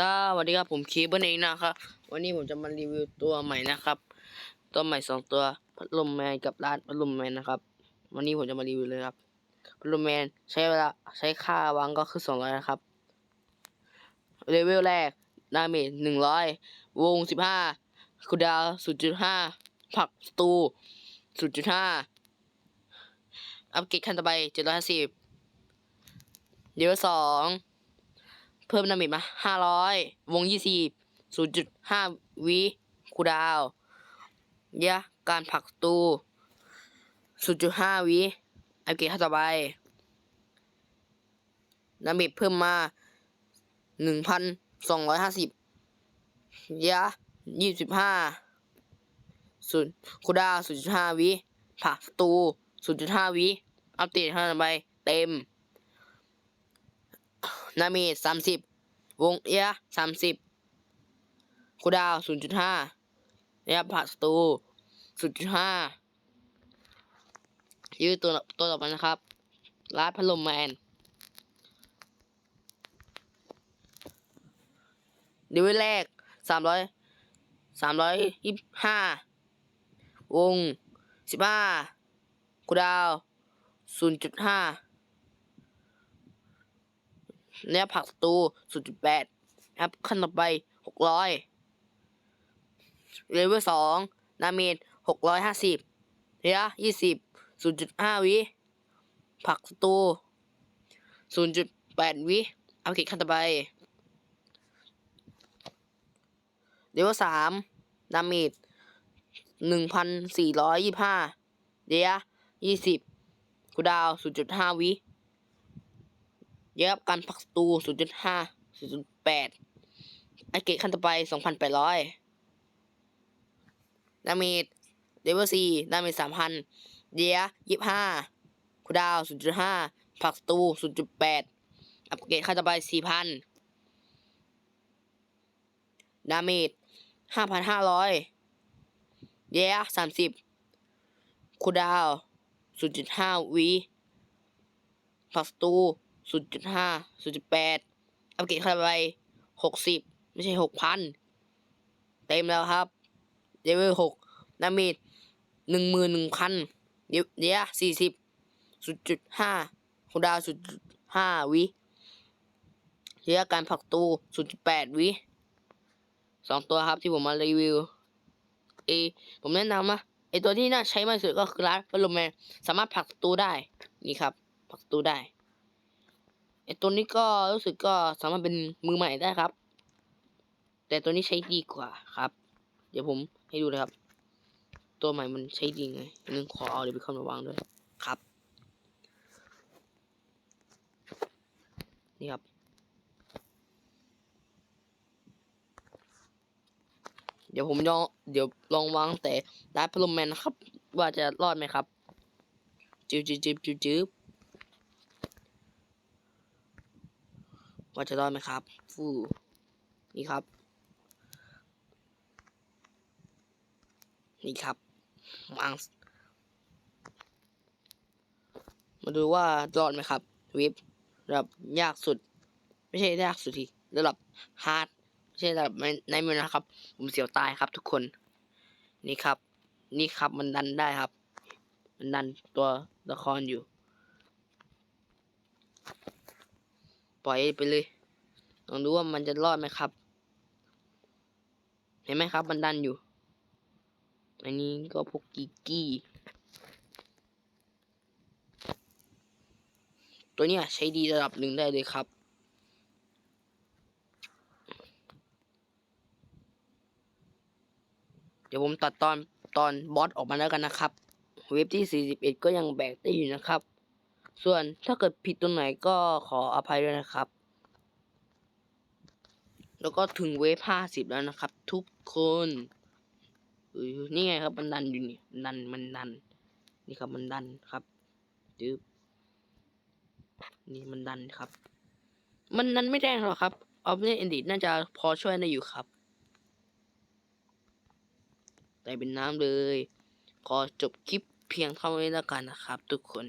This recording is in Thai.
สวัสดีครับผมคีเบิลเองนะครับวันนี้ผมจะมารีวิวตัวใหม่นะครับ ตัวใหม่สองตัวพัดลมแมนกับร้านพัดลมแมนนะครับ วันนี้ผมจะมารีวิวเลยครับพัดลมแมนใช้เวลาใช้ค่าวางก็คือสองร้อยนะครับเลเวลแรกดาเมจหนึ่งร้อยวงสิบห้าคูดาวศูนย์จุดห้าผักสตูศูนย์จุดห้าอัปเกรดขั้นต่อไปเจ็ดร้อยห้าสิบเลเวลสอง เพิ่มดาเมจมาห้าร้อยวงยี่สิบศูนย์จุดห้าวิคูดาว ยะ การผักตูศูนย์จุดห้าวิอัปเกรดขั้นต่อไปดาเมจเพิ่มมาหนึ่งพันสองร้อยห้าสิบยะยี่สิบห้าศูนย์คูดาวศูนย์จุดห้าวิผักตูศูนย์จุดห้าวิอัปเดตขั้นต่อไป เต็มนามีสามสิบ วงเอียสามสิบคูดาวศูนย์จุดห้าระยะผ่าศัตรูศูนย์จุดห้ายืดตัวตัวต่อไปนะครับลาดพัดลมแมนเดวิลแรกสามร้อยสามร้อยยี่ห้าวงสิบห้าคูดาวศูนย์จุดห้า เนี่ยผักสตูศูนย์จุดแปดครับขั้นต่อไปหกร้อยเลเวลสองดาเมจหกร้อยห้าสิบระยะยี่สิบศูนย์จุดห้าวิ ผักสตูศูนย์จุดแปดวิอัปเกรดขั้นต่อไปเลเวลสามดาเมจหนึ่งพันสี่ร้อยยี่ห้าระยะยี่สิบคูลดาวศูนย์จุดห้าวิ เยอะการผักตู0.5 0.8ไอเกตขั้นต่อไป2,800ดาเมจเลเวล4ดาเมจ3,000เยีย25คูดาว0.5ผักสตู0.8อัปเกรดขั้นต่อไป4,000ดาเมจ5,500เยีย30คูดาว0.5วิผลักสตู ศูนย์จุดห้าศูนย์จุดแปดอัปเกรดขึ้นไปหกสิบไม่ใช่หกพันเต็มแล้วครับเลเวลหกดาเมจหนึ่งหมื่นหนึ่งพันเดี๋ยวเดี๋ยวสี่สิบศูนย์จุดห้าคูดาวศูนย์จุดห้าวิเดี๋ยวการผักตูศูนย์จุดแปดวิสองตัวครับที่ผมมารีวิวเอผมแนะนำนะไอตัวที่น่าใช้มากสุดก็คือร้านพัดลมแมนสามารถผักตูได้ นี่ครับ ผักตูได้ ไอตัวนี้ก็รู้สึกก็สามารถเป็นมือใหม่ได้ครับ แต่ตัวนี้ใช้ดีกว่าครับ เดี๋ยวผมให้ดูนะครับ ตัวใหม่มันใช้ดีไงนึงขอเอาเดี๋ยวไปเข้ามาวางด้วยครับ นี่ครับ เดี๋ยวผมลองเดี๋ยวลองวางแต่ร้านพัดลมแมนนะครับ ว่าจะรอดไหมครับจืบจืบจืบจืบจืบ ว่าจะรอดไหมครับ ฟูนี่ครับ นี่ครับวางมาดูว่ารอดไหมครับ วิประดับยากสุด ไม่ใช่ยากสุดทีระดับฮาร์ดไม่ใช่ระดับในมือนะครับ ผมเสียวตายครับทุกคน นี่ครับ นี่ครับมันดันได้ครับ มันดันตัวละครอยู่ ล่อยไปเลยลองดูว่ามันจะรอดไหมครับ เห็นไหมครับ มันดันอยู่ อันนี้ก็พวกกิกกี้ ตัวเนี้ยใช้ดีระดับหนึ่งได้เลยครับเดี๋ยวผมตัดตอนตอนบอสออกมาแล้วกันนะครับ เว็บที่ 41 ก็ยังแบกได้อยู่นะครับ ส่วนถ้าเกิดผิดตรงไหนก็ขออภัยด้วยนะครับ แล้วก็ถึงเวฟห้าสิบแล้วนะครับ ทุกคนนี่ไงครับ มันดันอยู่นี่มันดันมันดัน นี่ครับมันดันครับจึ๊บนี่มันดันครับ มันดันไม่แรงหรอกครับออฟเนเอนดิน่าจะพอช่วยได้อยู่ครับ แต่เป็นน้ำเลย ขอจบคลิปเพียงเท่านี้แล้วกันนะครับ ทุกคน